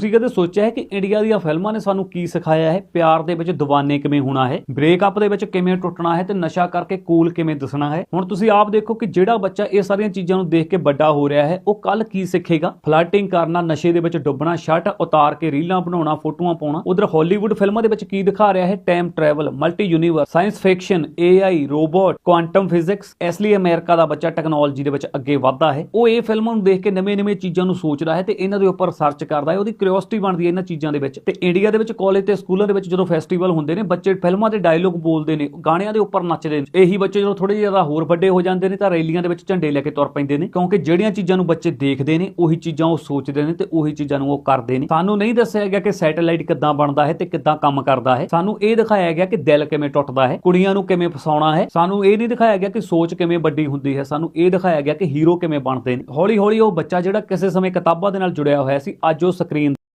ਤੁਸੀਂ ਕਦੇ ਸੋਚਿਆ ਹੈ ਕਿ ਇੰਡੀਆ ਦੀਆਂ ਫਿਲਮਾਂ ਨੇ ਸਾਨੂੰ ਕੀ ਸਿਖਾਇਆ ਹੈ? ਪਿਆਰ ਦੇ ਵਿੱਚ دیਵਾਨੇ ਕਿਵੇਂ ਹੋਣਾ ਹੈ? ਬ੍ਰੇਕਅਪ ਦੇ ਵਿੱਚ ਕਿਵੇਂ ਟੁੱਟਣਾ ਹੈ ਤੇ ਨਸ਼ਾ ਕਰਕੇ ਕੂਲ ਕਿਵੇਂ ਦਿਸਣਾ ਹੈ? ਹੁਣ ਤੁਸੀਂ ਆਪ ਦੇਖੋ ਕਿ ਜਿਹੜਾ ਬੱਚਾ ਇਹ ਸਾਰੀਆਂ ਚੀਜ਼ਾਂ ਨੂੰ ਦੇਖ ਕੇ ਵੱਡਾ ਹੋ ਰਿਹਾ ਹੈ, ਉਹ ਕੱਲ ਕੀ ਸਿੱਖੇਗਾ? ਫਲਰਟਿੰਗ ਕਰਨਾ, ਨਸ਼ੇ ਦੇ ਵਿੱਚ ਡੁੱਬਣਾ ਸ਼ਰਟ ਉਤਾਰ ਕੇ ਰੀਲਾਂ ਬਣਾਉਣਾ, ਫੋਟੋਆਂ ਪਾਉਣਾ। ਉਧਰ ਹਾਲੀਵੁੱਡ ਫਿਲਮਾਂ ਦੇ ਵਿੱਚ ਕੀ ਦਿਖਾ ਰਿਹਾ ਹੈ? Time travel multi universe science fiction AI robot quantum physics ਇਸ ਲਈ ਅਮਰੀਕਾ ਦਾ ਬੱਚਾ ਟੈਕਨੋਲੋਜੀ ਦੇ ਵਿੱਚ ਅੱਗੇ ਵਧਦਾ ਹੈ। ਉਹ ਇਹ ਫਿਲਮਾਂ ਨੂੰ ਦੇਖ ਕੇ ਨਵੇਂ-ਨਵੇਂ ਚੀਜ਼ਾਂ ਨੂੰ ਸੋਚਦਾ ਹੈ ਤੇ ਇਹਨਾਂ ਦੇ ਉੱਪਰ ਰਿਸਰਚ ਕਰਦਾ ਹੈ। ਉਹਦੀ ਕਿਉਰਿਓਸਿਟੀ ਬਣਦੀ ਹੈ ਇਹਨਾਂ ਚੀਜ਼ਾਂ ਦੇ ਵਿੱਚ। ਤੇ ਇੰਡੀਆ ਦੇ ਵਿੱਚ ਕਾਲਜ ਤੇ ਸਕੂਲਾਂ ਦੇ ਵਿੱਚ ਜਦੋਂ ਫੈਸਟੀਵਲ ਹੁੰਦੇ ਨੇ, ਬੱਚੇ ਫਿਲਮਾਂ ਦੇ ਡਾਇਲੋਗ ਬੋਲਦੇ ਨੇ, ਗਾਣਿਆਂ ਦੇ ਉੱਪਰ ਨੱਚਦੇ ਨੇ। ਇਹੀ ਬੱਚੇ ਜਦੋਂ ਥੋੜੇ ਜਿਹਾ ਹੋਰ ਵੱਡੇ ਹੋ ਜਾਂਦੇ ਨੇ ਤਾਂ ਰੈਲੀਆਂ ਦੇ ਵਿੱਚ ਝੰਡੇ ਲੈ ਕੇ ਤੁਰ ਪੈਂਦੇ ਨੇ। ਕਿਉਂਕਿ ਜਿਹੜੀਆਂ ਚੀਜ਼ਾਂ ਨੂੰ ਬੱਚੇ ਦੇਖਦੇ ਨੇ, ਉਹੀ ਚੀਜ਼ਾਂ ਉਹ ਸੋਚਦੇ ਨੇ ਤੇ ਉਹੀ ਚੀਜ਼ਾਂ ਨੂੰ ਉਹ ਕਰਦੇ ਨੇ। ਸਾਨੂੰ ਨਹੀਂ ਦੱਸਿਆ ਗਿਆ ਕਿ ਸੈਟੇਲਾਈਟ ਕਿੱਦਾਂ ਬਣਦਾ ਹੈ ਤੇ ਕਿੱਦਾਂ ਕੰਮ ਕਰਦਾ ਹੈ। ਸਾਨੂੰ ਇਹ ਦਿਖਾਇਆ ਗਿਆ ਕਿ ਦਿਲ ਕਿਵੇਂ ਟੁੱਟਦਾ ਹੈ, ਕੁੜੀਆਂ ਨੂੰ ਕਿਵੇਂ ਫਸਾਉਣਾ ਹੈ। ਸਾਨੂੰ ਇਹ ਨਹੀਂ ਦਿਖਾਇਆ ਗਿਆ ਕਿ ਸੋਚ ਕਿਵੇਂ ਵੱਡੀ ਹੁੰਦੀ ਹੈ। ਸਾਨੂੰ ਇਹ ਦਿਖਾਇਆ ਗਿਆ ਕਿ ਹੀਰੋ ਕਿਵੇਂ ਬਣਦੇ ਨੇ। ਹੌਲੀ ਹੌਲੀ ਉਹ ਬੱਚਾ ਜਿਹੜਾ ਕਿਸੇ ਸਮੇਂ ਕਿਤਾਬਾਂ ਦੇ ਨਾਲ ਜੁੜਿਆ ਹੋਇਆ ਸੀ, ਅੱਜ ਉਹ ਸਕਰੀਨ